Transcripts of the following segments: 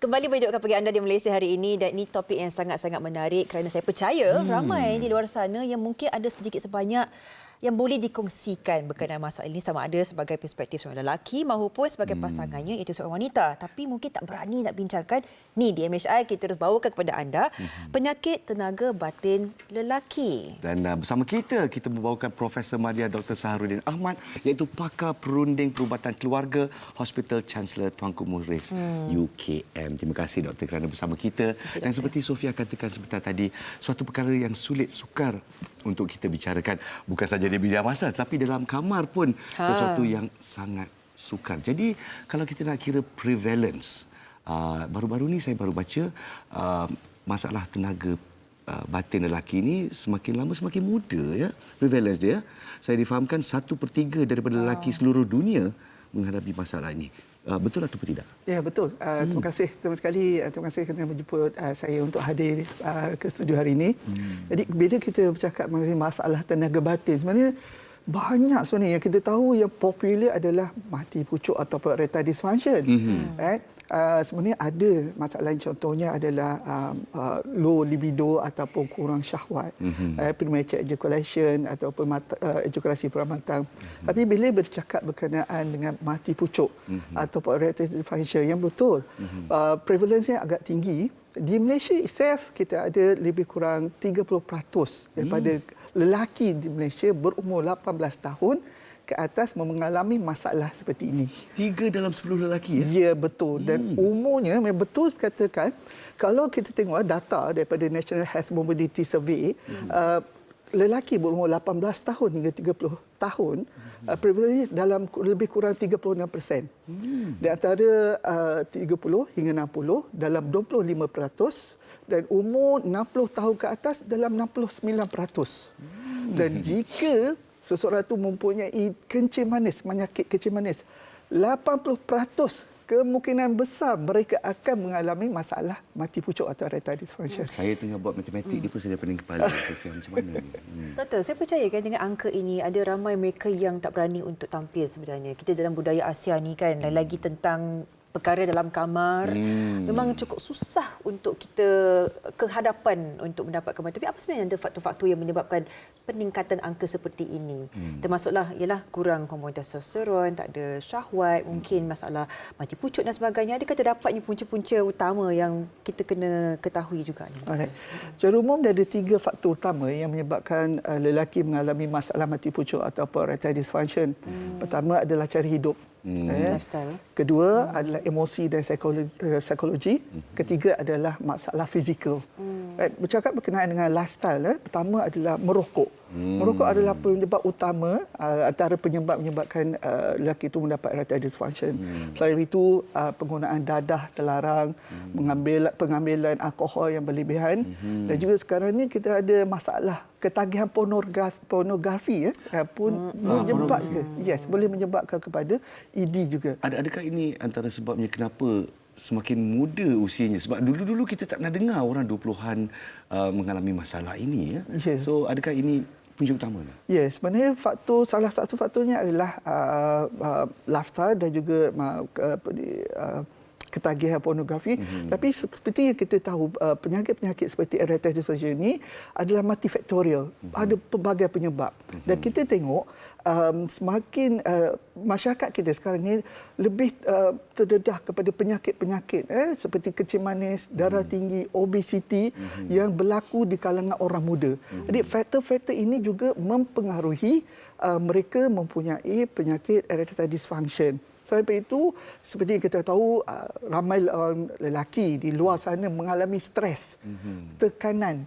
Kembali menunjukkan bagi anda di Malaysia hari ini dan ini topik yang sangat-sangat menarik kerana saya percaya hmm. ramai di luar sana yang mungkin ada sedikit sebanyak yang boleh dikongsikan berkenaan masalah ini sama ada sebagai perspektif seorang lelaki maupun sebagai hmm. pasangannya iaitu seorang wanita tapi mungkin tak berani nak bincangkan ni di MHI kita terus bawakan kepada anda hmm. penyakit tenaga batin lelaki dan uh, bersama kita kita membawakan Profesor Madya Dr Saharudin Ahmad iaitu pakar perunding perubatan keluarga Hospital Chancellor Tuanku Muhriz hmm. UKM terima kasih doktor kerana bersama kita kasih, dan seperti Sofia katakan sebentar tadi suatu perkara yang sulit sukar untuk kita bicarakan bukan saja di bidang masa tapi dalam kamar pun ha. sesuatu yang sangat sukar. Jadi kalau kita nak kira prevalence uh, baru-baru ni saya baru baca uh, masalah tenaga uh, batin lelaki ini semakin lama semakin muda ya prevalence dia. Saya difahamkan satu per tiga daripada lelaki seluruh dunia menghadapi masalah ini. Uh, betul atau tidak? Ya betul. Uh, hmm. Terima kasih terima sekali uh, terima kasih kerana menjemput uh, saya untuk hadir uh, ke studio hari ini. Hmm. Jadi bila kita bercakap mengenai masalah tenaga batin sebenarnya banyak sebenarnya yang kita tahu yang popular adalah mati pucuk atau erectile dysfunction. Mm-hmm. Right? Uh, sebenarnya ada masalah lain contohnya adalah uh, uh, low libido ataupun kurang syahwat. Mm-hmm. Uh, premature ejaculation ataupun mata, uh, ejakulasi peramatang. Mm-hmm. Tapi bila bercakap berkenaan dengan mati pucuk mm-hmm. ataupun erectile dysfunction yang betul mm-hmm. uh, prevalence agak tinggi. Di Malaysia itself kita ada lebih kurang 30% daripada mm lelaki di Malaysia berumur 18 tahun ke atas mengalami masalah seperti ini. Tiga dalam sepuluh lelaki ya? Ya, betul. Dan hmm. umurnya memang betul katakan, kalau kita tengok data daripada National Health Mobility Survey, hmm. uh, lelaki berumur 18 tahun hingga 30 tahun, hmm. uh, prevalence dalam lebih kurang 36%. Hmm. Di antara uh, 30 hingga 60, dalam 25%, dan umur 60 tahun ke atas dalam 69%. Hmm. Dan jika seseorang itu mempunyai kencing manis, penyakit kencing manis, 80% kemungkinan besar mereka akan mengalami masalah mati pucuk atau erectile dysfunction. Saya tengah buat matematik hmm. ni pun saya pening kepala macam mana ni. Hmm. Doktor, saya percaya kan dengan angka ini ada ramai mereka yang tak berani untuk tampil sebenarnya. Kita dalam budaya Asia ni kan lagi tentang perkara dalam kamar hmm. memang cukup susah untuk kita kehadapan untuk mendapatkan tapi apa sebenarnya faktor-faktor yang menyebabkan peningkatan angka seperti ini hmm. termasuklah ialah kurang hormon testosteron tak ada syahwat mungkin masalah mati pucuk dan sebagainya adakah terdapatnya punca-punca utama yang kita kena ketahui juga ni Alright. secara umum ada tiga faktor utama yang menyebabkan uh, lelaki mengalami masalah mati pucuk atau erectile dysfunction hmm. pertama adalah cara hidup Hmm. Eh. Lifestyle. Kedua hmm. adalah emosi dan psikologi. Uh, psikologi. Hmm. Ketiga adalah masalah fizikal. Hmm. Right. Bercakap berkenaan dengan lifestyle, eh. pertama adalah merokok. Hmm. Merokok adalah penyebab utama uh, antara penyebab menyebabkan uh, lelaki itu mendapat erectile dysfunction. Hmm. Selain itu, uh, penggunaan dadah terlarang, hmm. mengambil pengambilan alkohol yang berlebihan hmm. dan juga sekarang ini kita ada masalah ketagihan pornografi, pornografi ya, pun hmm. menyebabkan hmm. yes boleh menyebabkan kepada ED juga. Ada adakah ini antara sebabnya kenapa semakin muda usianya sebab dulu-dulu kita tak pernah dengar orang 20-an uh, mengalami masalah ini ya. Yes. So adakah ini punca utama? Ya, yes, sebenarnya faktor salah satu faktornya adalah uh, uh, lifestyle dan juga uh, uh, ketagihan pornografi mm-hmm. tapi seperti yang kita tahu uh, penyakit-penyakit seperti erectile dysfunction ini adalah multifaktorial mm-hmm. ada pelbagai penyebab mm-hmm. dan kita tengok um, semakin uh, masyarakat kita sekarang ini lebih uh, terdedah kepada penyakit-penyakit eh, seperti kecil manis, darah mm-hmm. tinggi, obesiti mm-hmm. yang berlaku di kalangan orang muda. Mm-hmm. Jadi faktor-faktor ini juga mempengaruhi uh, mereka mempunyai penyakit erectile dysfunction. Selain itu, seperti yang kita tahu, uh, ramai lelaki di luar sana mengalami stres, mm-hmm. tekanan,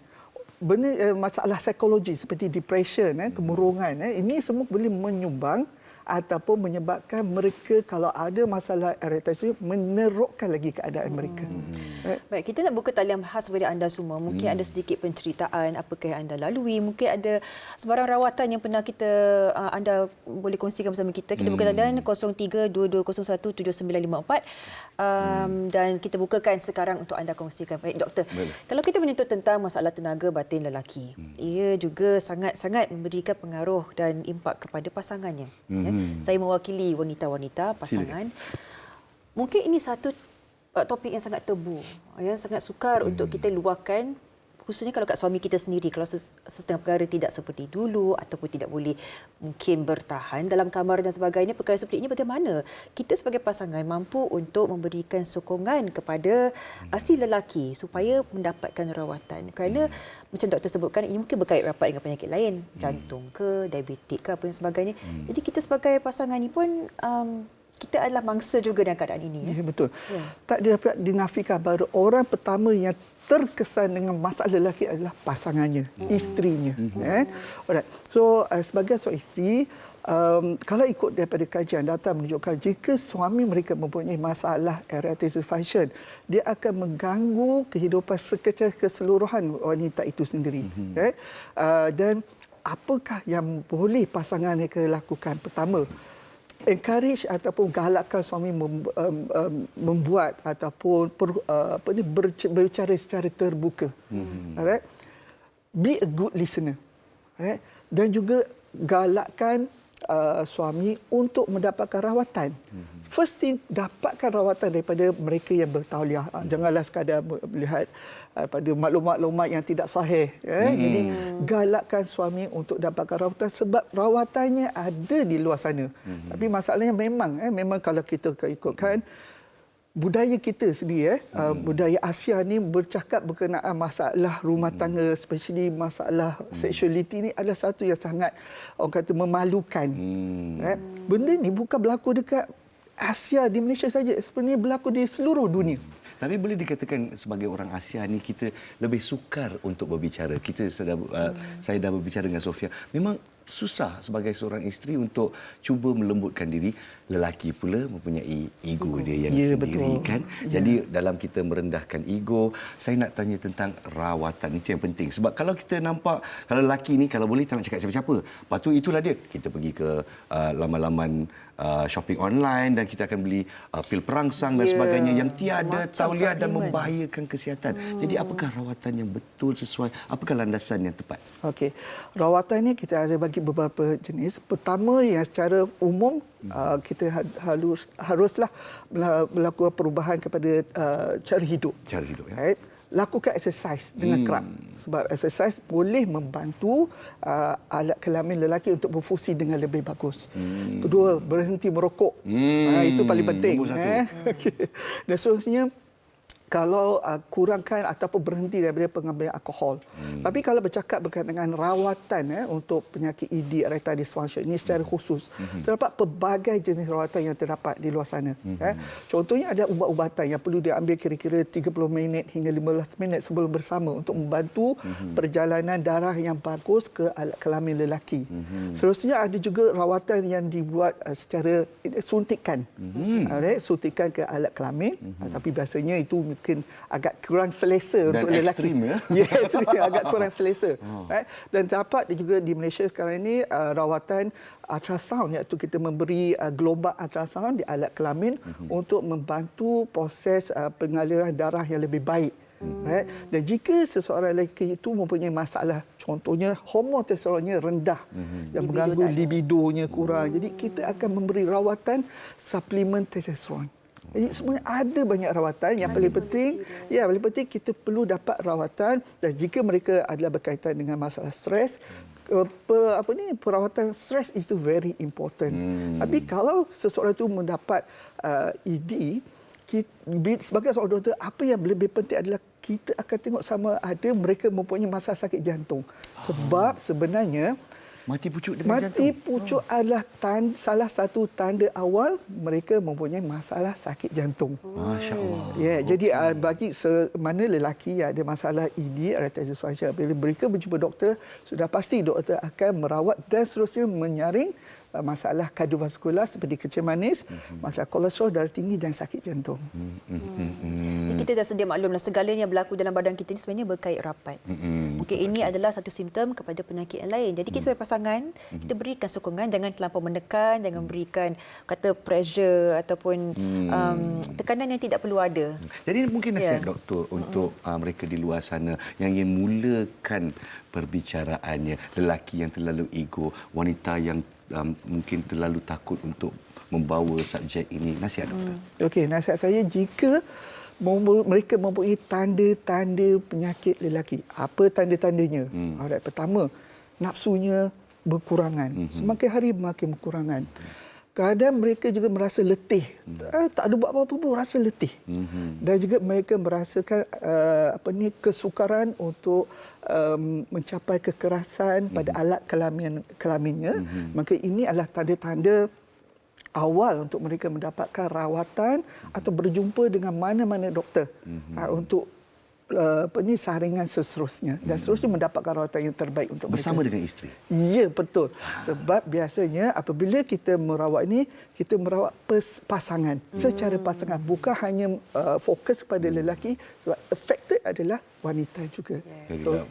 benda, uh, masalah psikologi seperti depression, mm-hmm. kemurungan. Eh, ini semua boleh menyumbang ataupun menyebabkan mereka kalau ada masalah erektasi menerukkan lagi keadaan hmm. mereka. Hmm. Baik, kita nak buka talian khas kepada anda semua. Mungkin hmm. ada sedikit penceritaan apakah yang anda lalui, mungkin ada sebarang rawatan yang pernah kita uh, anda boleh kongsikan bersama kita. Kita hmm. buka talian 0322017954 um, hmm. dan kita bukakan sekarang untuk anda kongsikan. Baik, doktor. Boleh. Kalau kita menyebut tentang masalah tenaga batin lelaki, hmm. ia juga sangat-sangat memberikan pengaruh dan impak kepada pasangannya. Hmm. Ya? Hmm. saya mewakili wanita-wanita pasangan. Mungkin ini satu uh, topik yang sangat tebu, yang sangat sukar hmm. untuk kita luahkan khususnya kalau kat suami kita sendiri kalau sesetengah perkara tidak seperti dulu ataupun tidak boleh mungkin bertahan dalam kamar dan sebagainya perkara seperti ini bagaimana kita sebagai pasangan mampu untuk memberikan sokongan kepada asli lelaki supaya mendapatkan rawatan kerana hmm. macam doktor sebutkan ini mungkin berkait rapat dengan penyakit lain hmm. jantung ke diabetik ke apa dan sebagainya hmm. jadi kita sebagai pasangan ini pun um, kita adalah mangsa juga dalam keadaan ini. Ya, ya betul. Ya. Tak dapat dinafikan bahawa orang pertama yang terkesan dengan masalah lelaki adalah pasangannya, hmm. isterinya. Hmm. Eh? Alright. So uh, sebagai seorang isteri, um, kalau ikut daripada kajian data menunjukkan jika suami mereka mempunyai masalah erectile dysfunction, dia akan mengganggu kehidupan secara keseluruhan wanita itu sendiri. Hmm. Eh? Uh, dan apakah yang boleh pasangan mereka lakukan? Pertama, encourage ataupun galakkan suami mem, um, um, membuat ataupun per, uh, apa ni berbicara secara terbuka. Mm-hmm. Alright. Be a good listener. Alright. Dan juga galakkan uh, suami untuk mendapatkan rawatan. First thing dapatkan rawatan daripada mereka yang bertauliah. Janganlah sekadar melihat uh, pada maklumat-maklumat yang tidak sahih. Eh? Hmm. Jadi galakkan suami untuk dapatkan rawatan sebab rawatannya ada di luar sana. Hmm. Tapi masalahnya memang, eh, memang kalau kita ikutkan budaya kita sendiri, eh, uh, hmm. uh, budaya Asia ni bercakap berkenaan masalah rumah hmm. tangga, especially masalah hmm. sexuality ni adalah satu yang sangat orang kata memalukan. Hmm. Eh? Benda ni bukan berlaku dekat Asia di Malaysia saja, sebenarnya berlaku di seluruh dunia. Hmm. Tapi boleh dikatakan sebagai orang Asia ni kita lebih sukar untuk berbicara. Kita sudah uh, hmm. saya dah berbicara dengan Sofia. Memang susah sebagai seorang isteri untuk cuba melembutkan diri. Lelaki pula mempunyai ego dia yang ya, sendiri betul. kan? Ya. jadi dalam kita merendahkan ego saya nak tanya tentang rawatan. Itu yang penting. Sebab kalau kita nampak kalau lelaki ni kalau boleh tak nak cakap siapa-siapa. Lepas tu itulah dia. Kita pergi ke uh, laman-laman uh, shopping online dan kita akan beli uh, pil perangsang dan yeah. sebagainya yang tiada tauliah dan membahayakan kesihatan. Hmm. jadi apakah rawatan yang betul sesuai? Apakah landasan yang tepat? Okey. Rawatan ni kita ada bagi beberapa jenis pertama yang secara umum uh, kita ha-, harus haruslah melakukan perubahan kepada uh, cara hidup. Cara hidup ya. Right? Lakukan exercise dengan hmm. kerap. Sebab exercise boleh membantu uh, alat kelamin lelaki untuk berfungsi dengan lebih bagus. Hmm. Kedua, berhenti merokok. Hmm. Uh, itu paling penting. Eh? Okay. Dan seterusnya, kalau uh, kurangkan ataupun berhenti daripada pengambilan alkohol. Hmm. Tapi kalau bercakap berkaitan dengan rawatan eh, untuk penyakit ED, erectile dysfunction, ini secara khusus, hmm. terdapat pelbagai jenis rawatan yang terdapat di luar sana. Hmm. Eh. Contohnya ada ubat-ubatan yang perlu diambil kira-kira 30 minit hingga 15 minit sebelum bersama untuk membantu hmm. perjalanan darah yang bagus ke alat kelamin lelaki. Hmm. Seterusnya ada juga rawatan yang dibuat uh, secara suntikan. Hmm. Uh, suntikan ke alat kelamin. Hmm. Uh, tapi biasanya itu mungkin agak kurang selesa Dan untuk lelaki. Ya? Yes, agak kurang selesa. Oh. Right? Dan dapat juga di Malaysia sekarang ini uh, rawatan ultrasound iaitu kita memberi uh, gelombang ultrasound di alat kelamin mm-hmm. untuk membantu proses uh, pengaliran darah yang lebih baik. Hmm. Right? Dan jika seseorang lelaki itu mempunyai masalah, contohnya hormon testosteronnya rendah hmm. yang mengganggu libidonya kurang. Hmm. Jadi kita akan memberi rawatan suplemen testosteron. Jadi sebenarnya ada banyak rawatan yang ada paling penting ya paling penting kita perlu dapat rawatan dan jika mereka adalah berkaitan dengan masalah stres per, apa ni perawatan stres itu very important. Hmm. Tapi kalau seseorang itu mendapat uh, ED kita, sebagai seorang doktor apa yang lebih penting adalah kita akan tengok sama ada mereka mempunyai masalah sakit jantung. Sebab sebenarnya Mati pucuk dengan Mati jantung. Mati pucuk oh. adalah tanda, salah satu tanda awal mereka mempunyai masalah sakit jantung. Masya Allah. Ya, yeah, okay. jadi uh, bagi mana lelaki yang ada masalah ED, erectile dysfunction, bila mereka berjumpa doktor, sudah pasti doktor akan merawat dan seterusnya menyaring masalah kardiovaskular seperti kecil manis, mm-hmm. masalah kolesterol darah tinggi dan sakit jantung. Mm-hmm. Mm-hmm. Kita dah sedia maklumlah segalanya yang berlaku dalam badan kita ini sebenarnya berkait rapat. Mm-hmm. Mungkin ini adalah satu simptom kepada penyakit yang lain. Jadi kita sebagai pasangan, mm-hmm. kita berikan sokongan, jangan terlampau menekan, jangan berikan kata pressure ataupun mm-hmm. um, tekanan yang tidak perlu ada. Jadi mungkin nasihat yeah. doktor untuk mm-hmm. uh, mereka di luar sana yang ingin mulakan perbicaraannya, lelaki yang terlalu ego, wanita yang um, mungkin terlalu takut untuk membawa subjek ini nasihat doktor. Hmm. Okey, nasihat saya jika mereka mempunyai tanda-tanda penyakit lelaki. Apa tanda-tandanya? Hmm. Alright, pertama, nafsunya berkurangan. Hmm. Semakin hari makin berkurangan. Kadang mereka juga merasa letih. Hmm. tak ada buat apa-apa pun rasa letih. Hmm. Dan juga mereka merasakan uh, apa ni kesukaran untuk um, mencapai kekerasan pada alat kelamin kelaminnya. Hmm. Maka ini adalah tanda-tanda awal untuk mereka mendapatkan rawatan atau berjumpa dengan mana-mana doktor mm-hmm. uh, untuk uh, apa ni saringan seterusnya dan seterusnya mendapatkan rawatan yang terbaik untuk Bersama mereka. dengan isteri. Ya betul. Sebab biasanya apabila kita merawat ini kita merawat pasangan secara pasangan bukan hanya uh, fokus kepada lelaki sebab affected adalah wanita juga. So,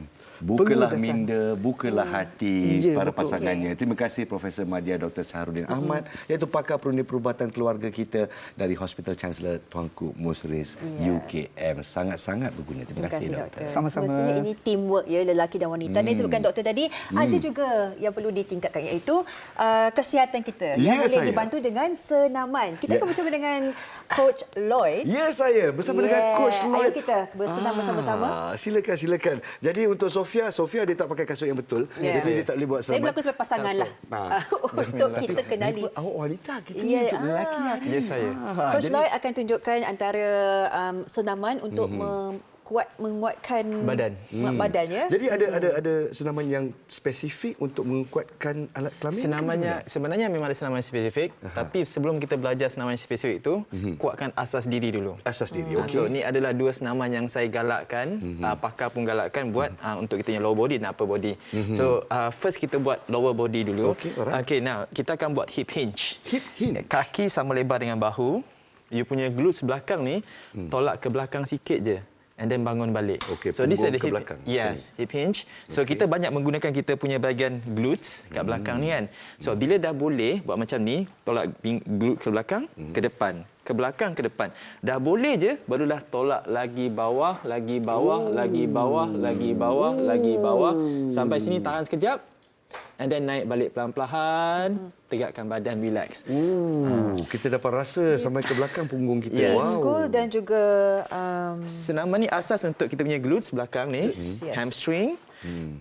Bukalah minda, bukalah hati Ya, para betul. pasangannya. Terima kasih Profesor Madia Dr. Saharudin Ahmad iaitu pakar perunding perubatan keluarga kita dari Hospital Chancellor Tuanku Musris Ya. UKM. Sangat-sangat berguna. Terima, Terima kasih doktor. Sama-sama. Semestinya ini teamwork ya lelaki dan wanita. Hmm. Dan disebutkan doktor tadi hmm. ada juga yang perlu ditingkatkan iaitu uh, kesihatan kita Ya, yang boleh saya. dibantu dengan senaman. Kita Ya. akan bersama dengan coach Lloyd. Ya saya bersama dengan Yeah. coach Lloyd. Ayo kita bersenam bersama-sama. Ah, silakan silakan. Jadi untuk Sofia, Sofia dia tak pakai kasut yang betul. Ya. Jadi dia tak boleh buat Saya selamat. berlaku sebagai pasangan lah. Ah. Untuk kita kenali. Awak oh, wanita, kita Ya, ni untuk ah. lelaki. lah. Ya, saya. Ah, Coach jadi- Lloyd akan tunjukkan antara um, senaman untuk Mhm. mm-hmm. Kuat menguatkan Badan. hmm. badan ya. Jadi ada ada ada senaman yang spesifik untuk menguatkan alat kelamin. ke Senamannya bagaimana? sebenarnya memang ada senaman spesifik, tapi sebelum kita belajar senaman spesifik itu, kuatkan asas diri dulu. asas diri. Ah, Okey. So ni adalah dua senaman yang saya galakkan, uh, pakar pun galakkan buat uh, untuk kita yang lower body dan upper body. So uh, first kita buat lower body dulu. Okey, alright. Okay, now kita akan buat hip hinge. Hip hinge. Kaki sama lebar dengan bahu. You punya glutes belakang ni tolak ke belakang sikit je. And then bangun balik. Okey, so this is the hip, belakang. Yes, hip hinge. So kita banyak menggunakan kita punya bahagian glutes kat belakang ni kan. So bila dah boleh buat macam ni, tolak glute ke belakang, ke depan, ke belakang, ke depan. Dah boleh je, barulah tolak lagi bawah, lagi bawah, lagi bawah, lagi bawah, lagi bawah. Sampai sini tahan sekejap. And then naik balik perlahan-lahan, tegakkan badan, relax. Ooh, kita dapat rasa sampai ke belakang punggung kita. Yes. Wow. School dan juga um, Senaman ni asas untuk kita punya glutes belakang ni, Yes. hamstring,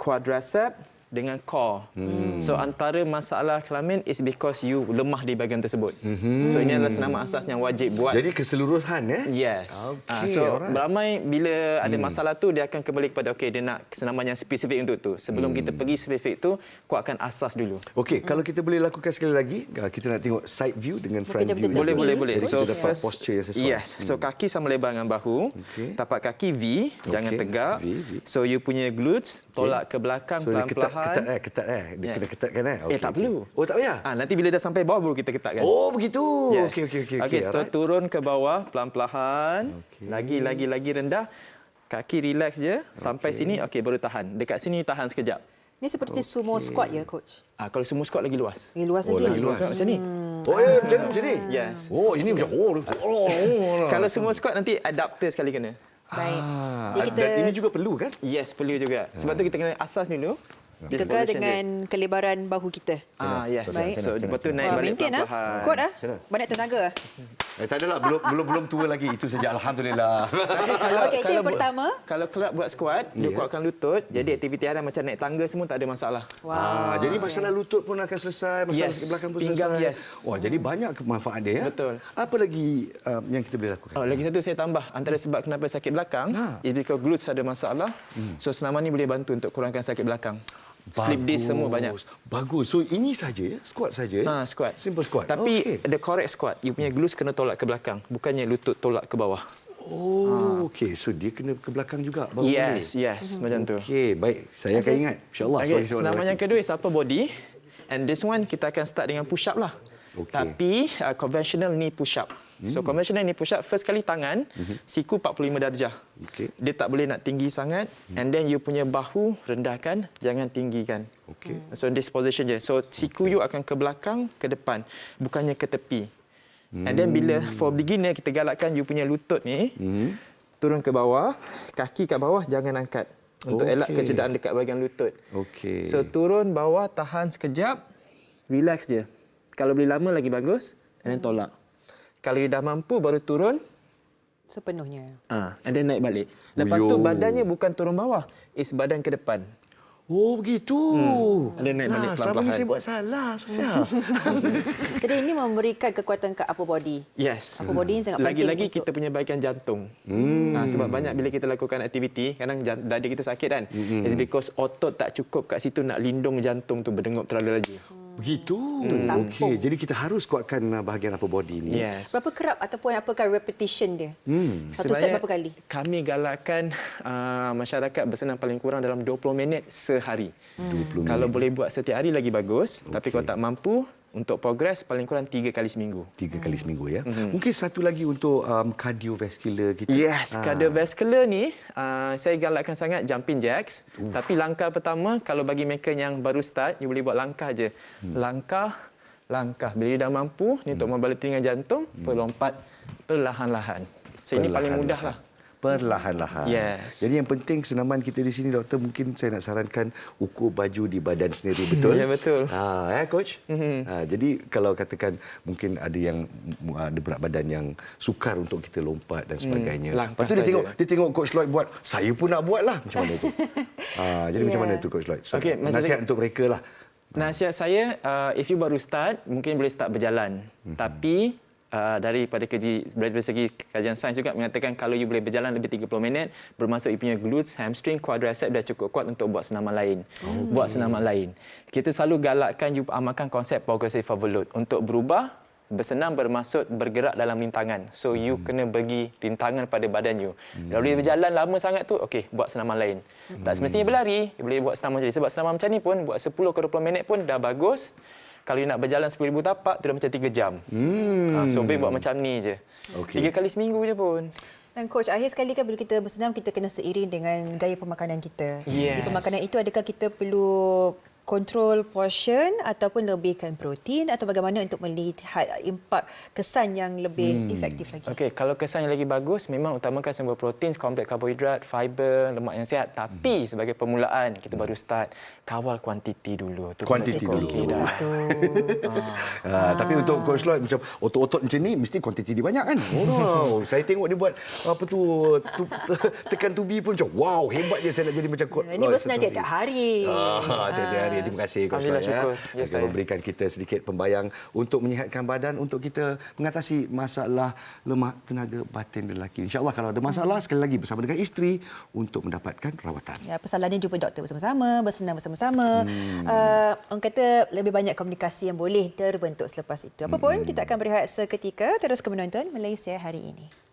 quadricep dengan core. So antara masalah kelamin is because you lemah di bahagian tersebut. So ini adalah senaman asas yang wajib buat. Jadi keseluruhan eh? Yes. Okey, Ah, so alright. ramai bila ada masalah tu dia akan kembali kepada okey dia nak senaman yang spesifik untuk tu. Sebelum kita pergi spesifik tu kuatkan asas dulu. Okey, kalau kita boleh lakukan sekali lagi, ah, kita nak tengok side view dengan front kita view. boleh Boleh boleh. Jadi So kita dapat first posture yang sesuai. Yes. So kaki sama lebar dengan bahu. Okey. Tapak kaki V, jangan Okey, tegak. V, V. So you punya glutes tolak ke belakang So dia ketat, pelan-pelan. ketat eh, ketat eh. Dia Ya. kena ketatkan eh. Eh, tak perlu. Oh, tak payah? Ah, nanti bila dah sampai bawah baru kita ketatkan. Oh, begitu. Yes. Okey, okey, okey. Okey, alright. turun ke bawah pelan-pelan. Lagi lagi lagi rendah. Kaki relax je sampai sini okey baru tahan. Dekat sini tahan sekejap. Ini seperti sumo squat ya coach. Ah kalau semua squat lagi luas. Lagi luas Oh, lagi. lagi luas. Macam ni. Oh, eh, macam ni, macam ni? Yes. Oh, ini macam, oh, oh, oh, oh. Kalau semua squat nanti adapter sekali kena. Baik. Ah, Jadi kita dan ini juga perlu kan? Yes, perlu juga. Sebab tu kita kena asas dulu. Position dengan kelebaran bahu kita. Ah, yes. Baik. So lepas tu naik balik maintain ah. Kuat ah. Banyak tenaga ah. Eh, tak adalah, belum belum belum tua lagi. Itu saja, Alhamdulillah. Okey, itu yang bu- pertama. Kalau kelab buat squat, dia Ya. kuatkan lutut. Jadi aktiviti harian macam naik tangga semua tak ada masalah. Ah, jadi masalah lutut pun akan selesai, masalah Yes. yes. belakang pun Pinggang, selesai. yes. Wah, jadi banyak kemanfaat dia ya. Betul. Apa lagi uh, yang kita boleh lakukan? Oh, lagi satu saya tambah antara sebab kenapa sakit belakang Ha. is because glutes ada masalah. So senaman ni boleh bantu untuk kurangkan sakit belakang. Sleep disc semua banyak. Bagus. So ini saja ya, squat saja. ya? Ha, squat. Simple squat. Tapi Okey. the correct squat, you punya glutes kena tolak ke belakang, bukannya lutut tolak ke bawah. Oh, okey. So dia kena ke belakang juga baru yes, boleh. yes, macam tu. Okey, baik. Saya akan ingat. InsyaAllah. Okay, seorang senaman yang kedua is upper body. And this one kita akan start dengan push up lah. Okey. Tapi uh, conventional knee push up. So conventional knee push up first kali tangan siku 45 darjah. Okey. Dia tak boleh nak tinggi sangat and then you punya bahu rendahkan, jangan tinggikan. Okey. So this position je. So siku you akan ke belakang, ke depan, bukannya ke tepi. And then bila for beginner kita galakkan you punya lutut ni turun ke bawah, kaki kat bawah jangan angkat untuk elak Okey. kecederaan dekat bahagian lutut. Okey. So turun bawah tahan sekejap, relax je. Kalau boleh lama lagi bagus, and then tolak. Kalau you dah mampu baru turun, Sepenuhnya. Ah, and then naik balik. Lepas tu Uyuh. badannya bukan turun bawah, is badan ke depan. Oh begitu. Hmm. Ada naik balik Nah, selama ni saya buat salah, Sofia. Jadi ini memberikan kekuatan ke upper body. Yes. Upper body ni sangat penting Lagi-lagi untuk kita punya bahagian jantung. Hmm. Ha, sebab banyak bila kita lakukan aktiviti, kadang dada kita sakit kan. Hmm. It's because otot tak cukup kat situ nak lindung jantung tu berdengup terlalu laju. Begitu. Tampung. Okey, jadi kita harus kuatkan uh, bahagian upper body ni. Yes. Berapa kerap ataupun apakah repetition dia? Hmm. Satu set Sebenarnya, berapa kali? Kami galakkan uh, masyarakat bersenam paling kurang dalam 20 minit sehari. 20 Kalau boleh buat setiap hari lagi bagus. Okay. Tapi kalau tak mampu, untuk progres paling kurang 3 kali seminggu. Tiga kali seminggu ya. Mungkin satu lagi untuk um, cardiovascular kita. Yes, Ah. cardiovascular ni uh, saya galakkan sangat jumping jacks. Uh. Tapi langkah pertama kalau bagi mereka yang baru start, you boleh buat langkah je. Hmm. Langkah, langkah. Bila you dah mampu, ni untuk membalik telinga jantung, hmm. pelompat perlahan-lahan. So ini paling mudah lah. Perlahan-lahan. Yes. Jadi yang penting senaman kita di sini doktor mungkin saya nak sarankan ukur baju di badan sendiri betul. Ya, betul. Ha ya coach. Mm-hmm. Ha, jadi kalau katakan mungkin ada yang mm, ada berat badan yang sukar untuk kita lompat dan sebagainya. langkah Lepas tu dia saja. tengok dia tengok coach Lloyd buat, saya pun nak buat lah. Macam mana tu? ha, jadi macam Ya. mana tu coach Lloyd? So, macam nasihat tadi- untuk mereka lah. Nasihat saya, uh, if you baru start, mungkin boleh start berjalan. Mm-hmm. Tapi uh, daripada kerja, dari segi kajian sains juga mengatakan kalau you boleh berjalan lebih 30 minit, bermaksud you punya glutes, hamstring, quadricep dah cukup kuat untuk buat senaman lain. Okay. Buat senaman lain. Kita selalu galakkan you amalkan konsep progressive overload. Untuk berubah, bersenam bermaksud bergerak dalam rintangan. So you hmm. kena bagi rintangan pada badan you. Hmm. Kalau dia berjalan lama sangat tu, okey, buat senaman lain. Hmm. Tak semestinya berlari, you boleh buat senaman macam ni. Sebab senaman macam ni pun buat 10 ke 20 minit pun dah bagus. Kalau you nak berjalan 10,000 tapak, tu dah macam 3 jam. Hmm. Ha, so boleh buat macam ni je. Okey. Tiga kali seminggu je pun. Dan coach, akhir sekali kan bila kita bersenam kita kena seiring dengan gaya pemakanan kita. Yes. Di pemakanan itu adakah kita perlu kontrol portion ataupun lebihkan protein atau bagaimana untuk melihat impak kesan yang lebih hmm. efektif lagi? Okey, kalau kesan yang lagi bagus memang utamakan sumber protein, kompleks karbohidrat, fiber, lemak yang sihat. Tapi sebagai permulaan kita baru start, kawal kuantiti dulu. Tu Kuantiti dulu. okey dah. Satu. Ah. Tapi untuk Coach Lloyd macam otot-otot macam ni mesti kuantiti dia banyak kan? Oh, saya tengok dia buat apa tu, tu tekan tubi pun macam wow hebat dia saya nak jadi macam Coach Ini Lloyd bersenam satu tiap-tiap hari. Ah, tiap-tiap hari. Terima kasih Coach Alhamdulillah, ya. syukur. Ya, saya. memberikan kita sedikit pembayang untuk menyihatkan badan untuk kita mengatasi masalah lemak tenaga batin lelaki. InsyaAllah kalau ada masalah sekali lagi bersama dengan isteri untuk mendapatkan rawatan. Ya, persalahannya jumpa doktor bersama-sama, bersenam bersama-sama. Hmm. Uh, orang kata lebih banyak komunikasi yang boleh terbentuk selepas itu. Apapun, hmm. kita akan berehat seketika terus ke menonton Malaysia hari ini.